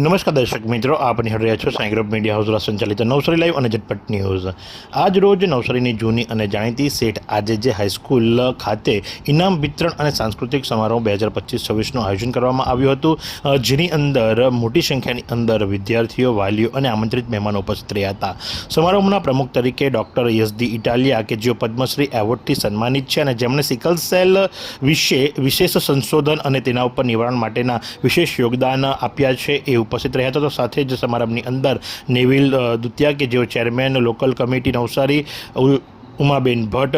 નમસ્કાર દર્શક મિત્રો આપની નિહાળી રહ્યા છો સાંઈ ગ્રુપ મીડિયા હાઉસ દ્વારા સંચાલિત નવસારી લાઈવ અને ઝટપટ ન્યૂઝ. આજ રોજ નવસારીની જૂની અને જાણીતી સેઠ આજે જે હાઈસ્કૂલ ખાતે ઇનામ વિતરણ અને સાંસ્કૃતિક સમારોહ બે હજાર પચીસ છવ્વીસનું આયોજન કરવામાં આવ્યું હતું જેની અંદર મોટી સંખ્યાની અંદર વિદ્યાર્થીઓ, વાલીઓ અને આમંત્રિત મહેમાનો ઉપસ્થિત રહ્યા હતા. સમારોહના પ્રમુખ તરીકે ડૉક્ટર યસદી ઇટાલિયા કે જેઓ પદ્મશ્રી એવોર્ડથી સન્માનિત છે અને જેમણે સિકલ સેલ વિશે વિશેષ સંશોધન અને તેના ઉપર નિવારણ માટેના વિશેષ યોગદાન આપ્યા છે, એ ઉપસ્થિત રહ્યા હતા. તો સાથે જ સમારંભની અંદર નેવિલ દુતિયા કે જેઓ chairman, local committee Navsari Umaben Bhatt,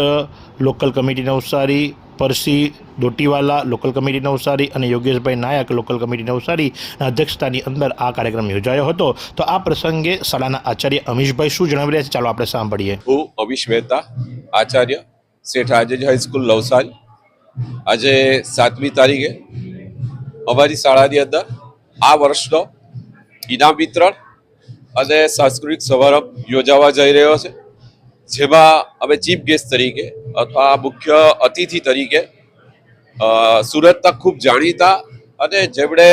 local committee Navsari, Percy Dotiwala, local committee Navsari અને યોગેશભાઈ નાયક, લોકલ કમિટી નવસારીના અધ્યક્ષતાની અંદર આ કાર્યક્રમ યોજાયો હતો. તો આ પ્રસંગે શાળાના આચાર્ય અમીશભાઈ શું જણાવી રહ્યા છે? ચાલો આપણે સાંભળીએ. હું અમિશ મહેતા, આચાર્ય શેઠ આજેજ હાઈસ્કૂલ નવસારી. આજે સાતમી તારીખે અમારી શાળાની અંદર આ વર્ષનો ઇનામ વિતરણ અને સાંસ્કૃતિક સમારંભ યોજાવા જઈ રહ્યો છે. જેમાં અમે ચીફ ગેસ્ટ તરીકે અથવા મુખ્ય અતિથિ તરીકે સુરતના ખૂબ જાણીતા અને જેમણે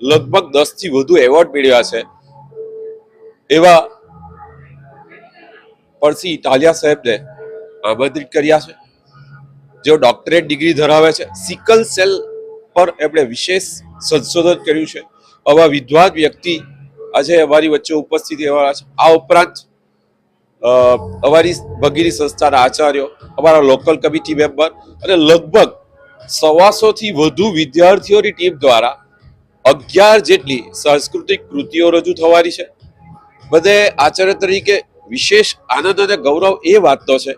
લગભગ દસથી વધુ એવોર્ડ મેળવ્યા છે, એવા પરસી ઇટાલિયા સાહેબને આમંત્રિત કર્યા છે. જેઓ ડોક્ટરેટ ડિગ્રી ધરાવે છે. સિકલ સેલ પર એમણે વિશેષ સંશોધન કર્યું છે. આવા વિદ્વાન વ્યક્તિ આજે અમારી વચ્ચે ઉપસ્થિત રહેવાના છે. આ ઉપરાંત અમારી ભગીરી સંસ્થાના આચાર્યો, અમારા લોકલ કમિટી મેમ્બર અને લગભગ સવાસોથી વધુ વિદ્યાર્થીઓની ટીમ દ્વારા અગિયાર જેટલી સાંસ્કૃતિક કૃતિઓ રજૂ થવાની છે. બધે આચાર્ય તરીકે વિશેષ આનંદ અને ગૌરવ એ વાતનો છે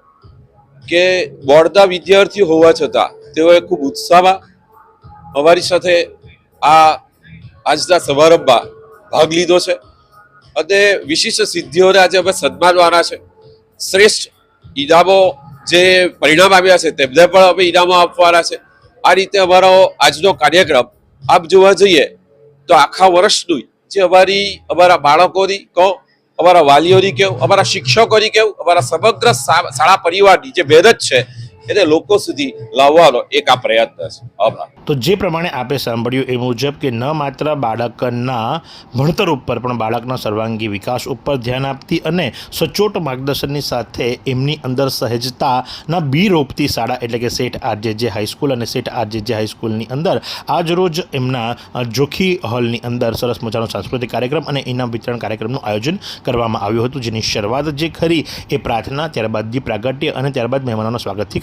કે બોર્ડના વિદ્યાર્થીઓ હોવા છતાં તેઓએ ખૂબ ઉત્સાહમાં અમારી સાથે આ આજના સમારંભમાં ભાગ લીધો છે અને વિશિષ્ટ સિદ્ધિઓને આજે અમે સન્માનવાના છે. શ્રેષ્ઠ ઇનામો જે પરિણામ આવ્યા છે તેમને પણ અમે ઇનામો આપવાના છે. આ રીતે અમારો આજનો કાર્યક્રમ આપ જોવા જઈએ તો આખા વર્ષનું જે અમારી, અમારા બાળકોની કહો, અમારા વાલીઓની કેવું અમારા શિક્ષકોની કેવું અમારા સમગ્ર શાળા પરિવારની જે મહેનત છે એને લોકો સુધી લાવવાનો એક આ પ્રયત્ન છે. આભાર તો જે પ્રમાણે આપણે સાંભળ્યું એ મુજબ કે ન માત્ર બાળકના ભણતર ઉપર, પણ બાળકના સર્વાંગી વિકાસ ઉપર ધ્યાન આપતી અને સચોટ માર્ગદર્શનની સાથે એમની અંદર સહેજતાના બી રોપતી શાળા એટલે કે શેઠ આરજેજે હાઈસ્કૂલ અને શેઠ આરજેજે હાઈસ્કૂલની અંદર આજરોજ એમના જોખી હોલની અંદર સરસ મજાનો સાંસ્કૃતિક કાર્યક્રમ અને ઇનામ વિતરણ કાર્યક્રમનું આયોજન કરવામાં આવ્યું હતું, જેની શરૂઆત જે ખરી એ પ્રાર્થના, ત્યારબાદ દીપ પ્રાગટ્ય અને ત્યારબાદ મહેમાનોના સ્વાગતથી